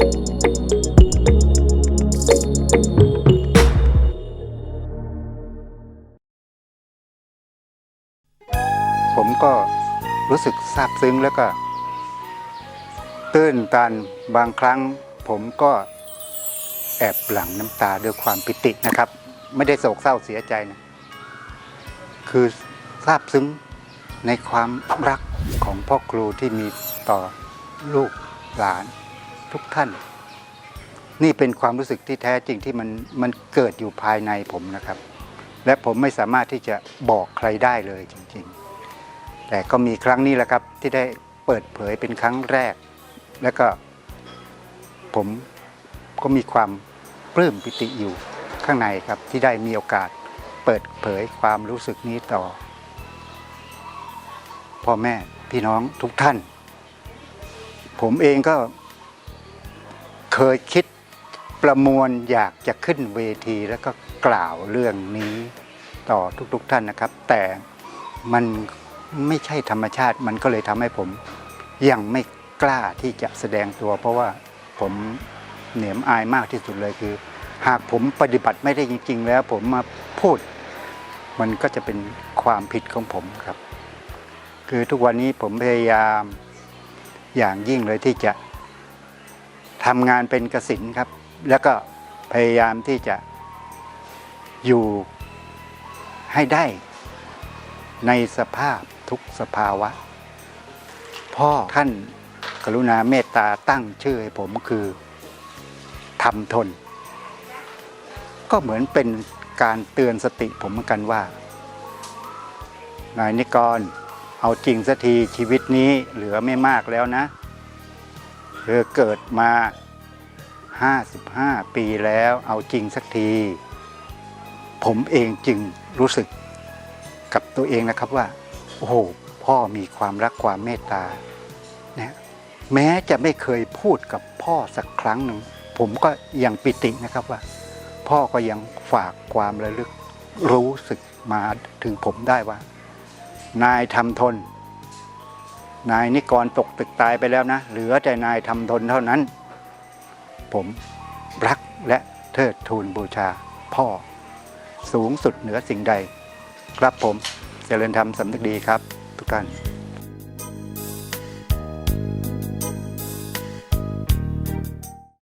ผมก็รู้สึกซาบซึ้งแล้วก็ ตื้นตันบางครั้ง ผมก็แอบหลั่งน้ำตาด้วยความปิตินะครับ ไม่ได้โศกเศร้าเสียใจนะ คือซาบซึ้งในความรักของพ่อครูที่มีต่อลูกหลาน ทุกท่าน นี่เป็นความรู้สึกที่แท้จริงที่มันมันเกิดอยู่ภายในผมนะครับ และผมไม่สามารถที่จะบอกใครได้เลยจริง ๆ แต่ก็มีครั้งนี้แหละครับที่ได้เปิดเผยเป็นครั้งแรก แล้วก็ผมก็มีความปลื้มปิติอยู่ข้างในครับที่ได้มีโอกาสเปิดเผยความรู้สึกนี้ต่อ พ่อแม่พี่น้องทุกท่าน ผมเองก็ เคยคิดประมวลอยากจะขึ้นเวทีแล้วก็กล่าวเรื่องนี้ต่อทุกๆทท่านนะครับ แต่มันไม่ใช่ธรรมชาติมันก็เลยทำให้ผมยังไม่กล้าที่จะแสดงตัว เพราะว่าผมเหนียมอายมากที่สุดเลยคือ หากผมปฏิบัติไม่ได้จริง ๆ แล้วผมมาพูด มันก็จะเป็นความผิดของผมครับ คือทุกวันนี้ผมพยายามอย่างยิ่งเลยที่จะ ทำงานเป็นกสินครับ แล้วก็พยายามที่จะอยู่ให้ได้ ในสภาพทุกสภาวะ พ่อท่านกรุณาเมตตาตั้งชื่อให้ผมคือทำทน ก็เหมือนเป็นการเตือนสติผมเหมือนกันว่า นายนิกร เอาจริงสักทีชีวิตนี้เหลือไม่มากแล้วนะ เธอเกิดมา 55 ปีแล้วเอาจริงสักที ผมเองจึงรู้สึกกับตัวเองนะครับว่า โอ้โห พ่อมีความรักความเมตตานะแม้จะไม่เคยพูดกับพ่อสักครั้งหนึ่ง ผมก็ยังปิตินะครับว่า พ่อก็ยังฝากความระลึกรู้สึกมาถึงผมได้ว่า นายทำทน นายนิกรตกตึกตายไปแล้วนะ เหลือแต่นายทำทนเท่านั้น ผมรักและเทิดทูนบูชาพ่อ สูงสุดเหนือสิ่งใด ครับผมเจริญธรรมสำนึกดีครับ ทุกท่าน